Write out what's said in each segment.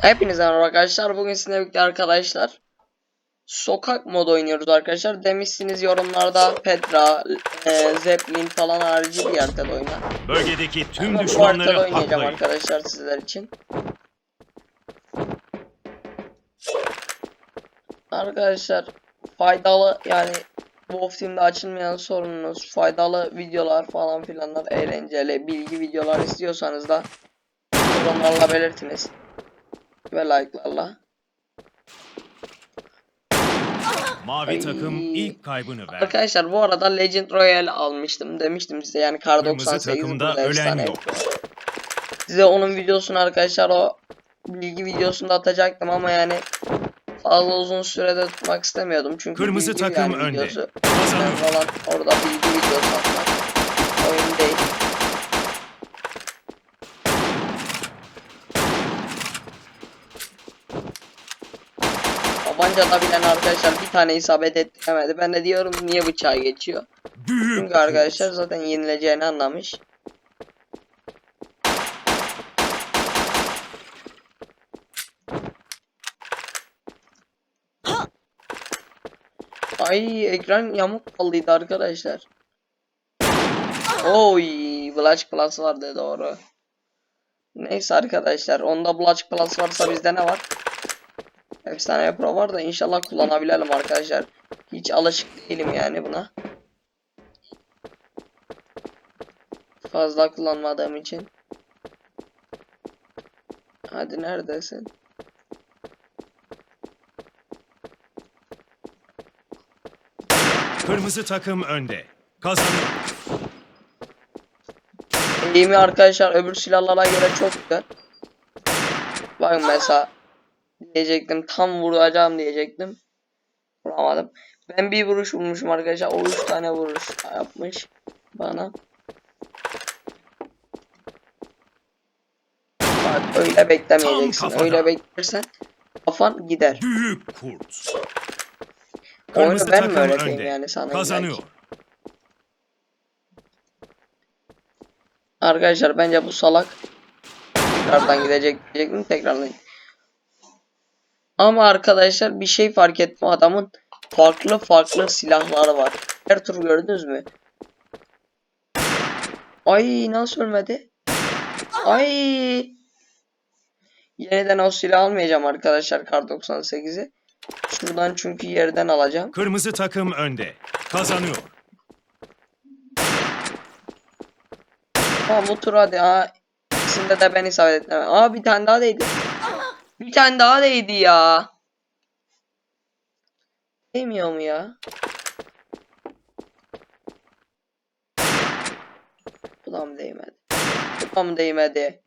Hepinize merhaba arkadaşlar. Bugün sizinle birlikte arkadaşlar sokak modu oynuyoruz arkadaşlar. Demişsiniz yorumlarda Petra, e, Zeppelin falan harici bir haritada oyna. Bölgedeki tüm bu haritada düşmanları oynayacağım haklayın. arkadaşlar sizler için. Arkadaşlar faydalı yani Wolf Team'de açılmayan sorununuz, faydalı videolar falan filanlar, eğlenceli bilgi videolar istiyorsanız da yorumlarla belirtiniz. Ve like'larla. Mavi Ay. takım ilk kaybını verdi. Arkadaşlar bu arada Legend Royale almıştım demiştim size yani Kar Kırmızı 98 takımda burada efsane yok. Size onun videosunu arkadaşlar o bilgi videosunu da atacaktım ama yani fazla uzun sürede tutmak istemiyordum çünkü Kırmızı takım yani önde. videosu. Falan orada bilgi videosu atmak oyun değil. Tabancada bilen arkadaşlar bir tane isabet ettiremedi. Ben de diyorum niye bıçağı geçiyor. Çünkü arkadaşlar zaten yenileceğini anlamış. Ay ekran yamuk kaldıydı arkadaşlar. Oy, Blatch Plus vardı doğru. Neyse arkadaşlar, onda Blatch Plus varsa bizde ne var? Efsane Pro var da inşallah kullanabilelim arkadaşlar. Hiç alışık değilim yani buna. Fazla kullanmadığım için. Hadi neredesin? Kırmızı takım önde. Kazanıyor. Eğimi arkadaşlar öbür silahlara göre çok güzel. Bakın mesela diyecektim tam vuracağım diyecektim. Vuramadım. Ben bir vuruş vurmuşum arkadaşlar. O üç tane vuruş yapmış bana. Bak öyle beklemeyeceksin. Öyle beklersen kafan gider. Büyük kurt. Oyunu ben mi öğreteyim önde. yani sana? Kazanıyor. illaki? Arkadaşlar bence bu salak tekrardan gidecek diyecektim tekrardan. Ama arkadaşlar bir şey fark ettim adamın farklı farklı silahları var. Her tur gördünüz mü? Ay nasıl ölmedi? Ay. Yeniden o silah almayacağım arkadaşlar kar 98'i. Şuradan çünkü yerden alacağım. Kırmızı takım önde. Kazanıyor. Tamam bu tur hadi. Aa, ikisinde de ben isabet etmem. Aa bir tane daha değdi. Bir tane daha değdi ya. Değmiyor mu ya? Bu da mı değmedi? Bu da mı değmedi?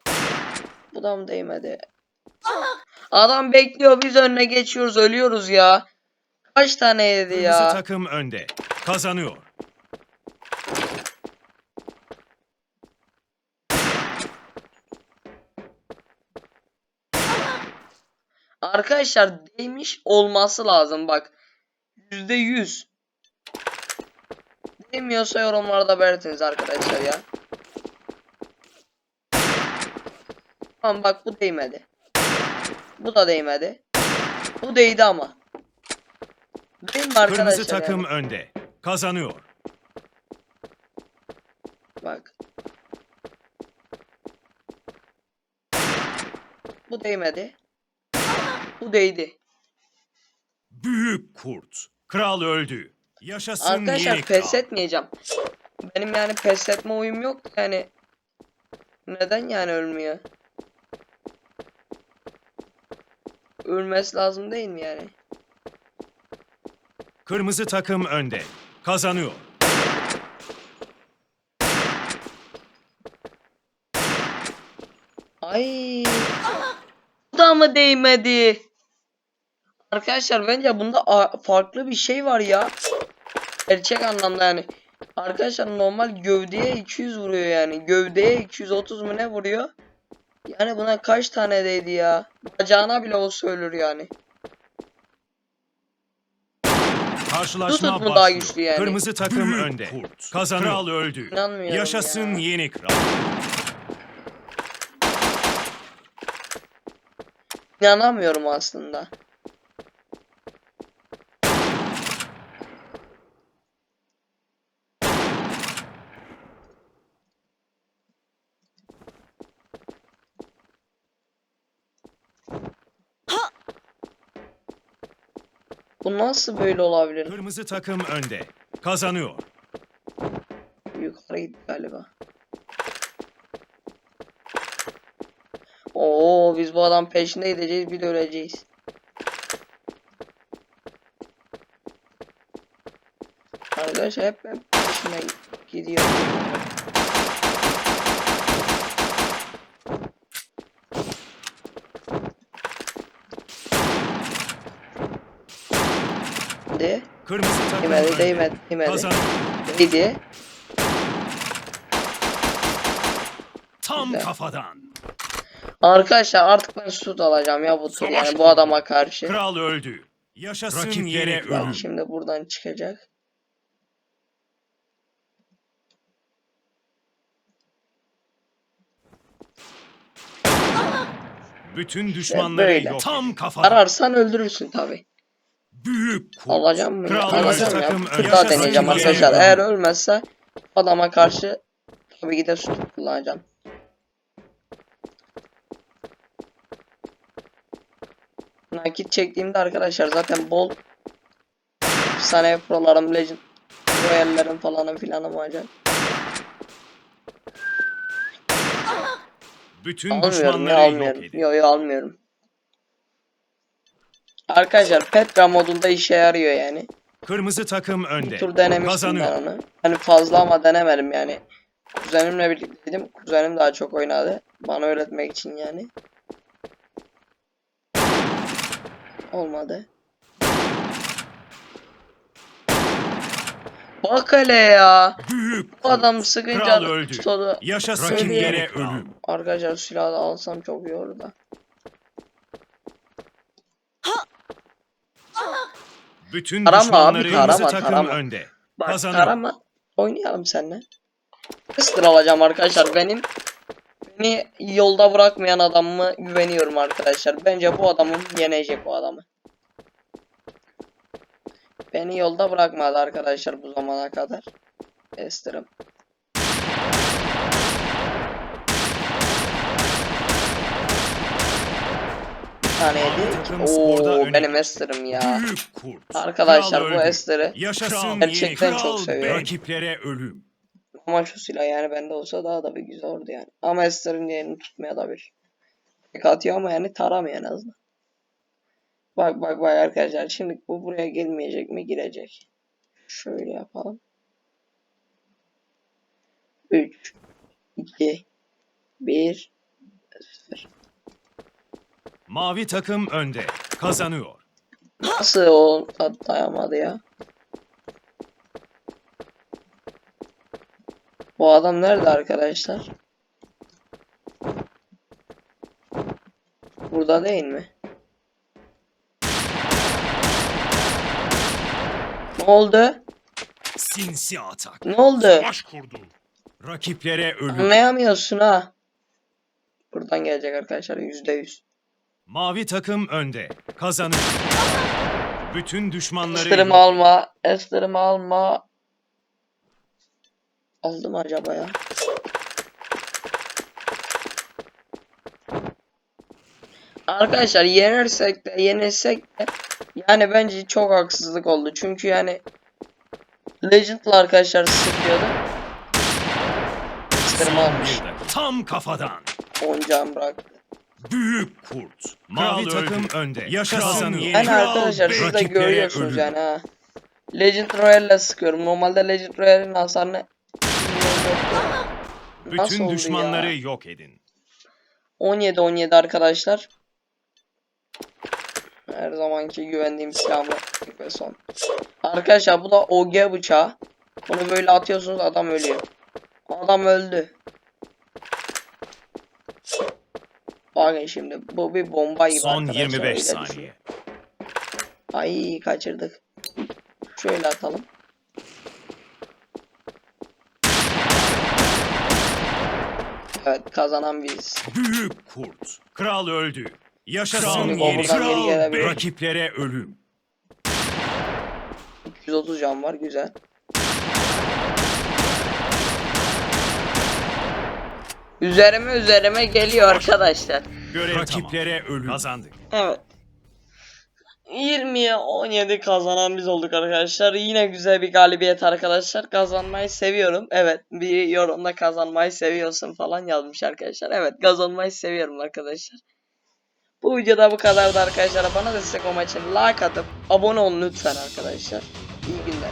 Bu da mı değmedi? Adam bekliyor biz önüne geçiyoruz ölüyoruz ya. Kaç tane yedi Kırmızı ya? takım önde. Kazanıyor. Arkadaşlar değmiş olması lazım bak. Yüzde yüz. Değmiyorsa yorumlarda belirtiniz arkadaşlar ya. Tamam bak bu değmedi. Bu da değmedi. Bu değdi ama. Değil mi arkadaşlar? Kırmızı takım yani? önde. Kazanıyor. Bak. Bu değmedi. Bu değdi. Büyük kurt. Kral öldü. Yaşasın Arkadaşlar yeni kral. pes etmeyeceğim. Benim yani pes etme oyum yok yani. Neden yani ölmüyor? Ölmesi lazım değil mi yani? Kırmızı takım önde. Kazanıyor. Ay. Bu da mı değmedi? Arkadaşlar bence bunda farklı bir şey var ya. Gerçek anlamda yani. Arkadaşlar normal gövdeye 200 vuruyor yani. Gövdeye 230 mu ne vuruyor? Yani buna kaç tane değdi ya? Bacağına bile olsa ölür yani. Karşılaşma Tutut mu daha güçlü yani? Kırmızı takım önde. Kazanıyor. Kral öldü. İnanmıyorum Yaşasın ya. yeni kral. İnanamıyorum aslında. Bu nasıl böyle olabilir? Kırmızı takım önde. Kazanıyor. Yukarı gitti galiba. Oo biz bu adam peşinde gideceğiz bir de öleceğiz. Arkadaşlar hep ben peşine gidiyor. De, Kırmızı takım değmedi, değmedi, değmedi. Değdi. Tam Güzel. kafadan. Arkadaşlar artık ben süt alacağım ya bu tur yani bu adama karşı. Kral öldü. Yaşasın Rakip yere ölüm. şimdi buradan çıkacak. Bütün düşmanları böyle. yok. Tam kafadan. Ararsan öldürürsün tabi. Büyük kurt. Alacağım mı? Kral Alacağım ya. Takım Bir daha Yaşasın deneyeceğim arkadaşlar. Eğer ölmezse adama karşı tabii ki de süt kullanacağım. Nakit çektiğimde arkadaşlar zaten bol efsane prolarım, legend royallerim falanım filanım olacak. Bütün Almıyorum ya düşmanları yok almıyorum. edin. Yo yo almıyorum. Arkadaşlar Petra modunda işe yarıyor yani. Kırmızı takım Bir önde. tur denemiştim ben onu. Hani fazla ama denemedim yani. Kuzenimle birlikteydim. Kuzenim daha çok oynadı. Bana öğretmek için yani. Olmadı. Bak hele ya. Büyük Bu adam sıkınca tutodu. Yaşasın Rakip yere yere ölüm. Arkadaşlar silahı alsam çok iyi olur da. Bütün düşmanları abi, kırmızı tarama, takım tarama. önde. Bak Kazanıyor. Tarama. Oynayalım seninle. Kıstır alacağım arkadaşlar. Benim beni yolda bırakmayan adamımı güveniyorum arkadaşlar. Bence bu adamım yenecek bu adamı. Beni yolda bırakmadı arkadaşlar bu zamana kadar. Estir'im. Tane Mavi yedi. takım sporda Oo öne benim. Estir'im ya. Arkadaşlar bu Yaşasın Gerçekten çok seviyorum. Rakiplere ölüm. Ama şu silah yani bende olsa daha da bir güzel olurdu yani. Ama Esther'in yerini tutmaya da bir. Tek atıyor ama yani taramıyor en azından. Bak bak bak arkadaşlar şimdi bu buraya gelmeyecek mi girecek. Şöyle yapalım. 3 2 1 0 Mavi takım önde. Kazanıyor. Nasıl o atlayamadı ya? Bu adam nerede arkadaşlar? Burada değil mi? Ne oldu? Sinsi atak. Ne oldu? Savaş kurdu. Rakiplere ölüm. Anlayamıyorsun ha. Buradan gelecek arkadaşlar yüzde yüz. Mavi takım önde. Kazanıyor. Bütün düşmanları Estirimi yok. alma. Estirimi alma. Aldım acaba ya. Arkadaşlar yenersek de yenilsek de yani bence çok haksızlık oldu. Çünkü yani Legend'la arkadaşlar sıkıyordu. Estirimi Son almış. Tam kafadan. Oyuncağım bıraktı. Büyük kurt. Mavi Kral takım öldü. önde. Yaşasın yeni Yani kral arkadaşlar de rakiplere görüyorsunuz ölüm. yani ha. Legend Royale'le sıkıyorum. Normalde Legend Royale'in hasarını Nasıl Bütün oldu düşmanları ya? yok edin. 17 17 arkadaşlar. Her zamanki güvendiğim silahımla ve son. Arkadaşlar bu da OG bıçağı. Bunu böyle atıyorsunuz adam ölüyor. Adam öldü. Bakın şimdi bu bir bomba gibi Son arkadaşlar, öyle 25 düşünün. saniye. Ay kaçırdık. Şöyle atalım. Evet kazanan biziz. Büyük kurt. Kral öldü. Yaşasın geri Kral. Rakiplere ölüm. 230 can var güzel. Üzerime üzerime geliyor arkadaşlar. Görev Rakiplere ölüm. Kazandık. Evet. 20'ye 17 kazanan biz olduk arkadaşlar. Yine güzel bir galibiyet arkadaşlar. Kazanmayı seviyorum. Evet bir yorumda kazanmayı seviyorsun falan yazmış arkadaşlar. Evet kazanmayı seviyorum arkadaşlar. Bu videoda bu kadardı arkadaşlar. Bana destek olmak için like atıp abone olun lütfen arkadaşlar. İyi günler.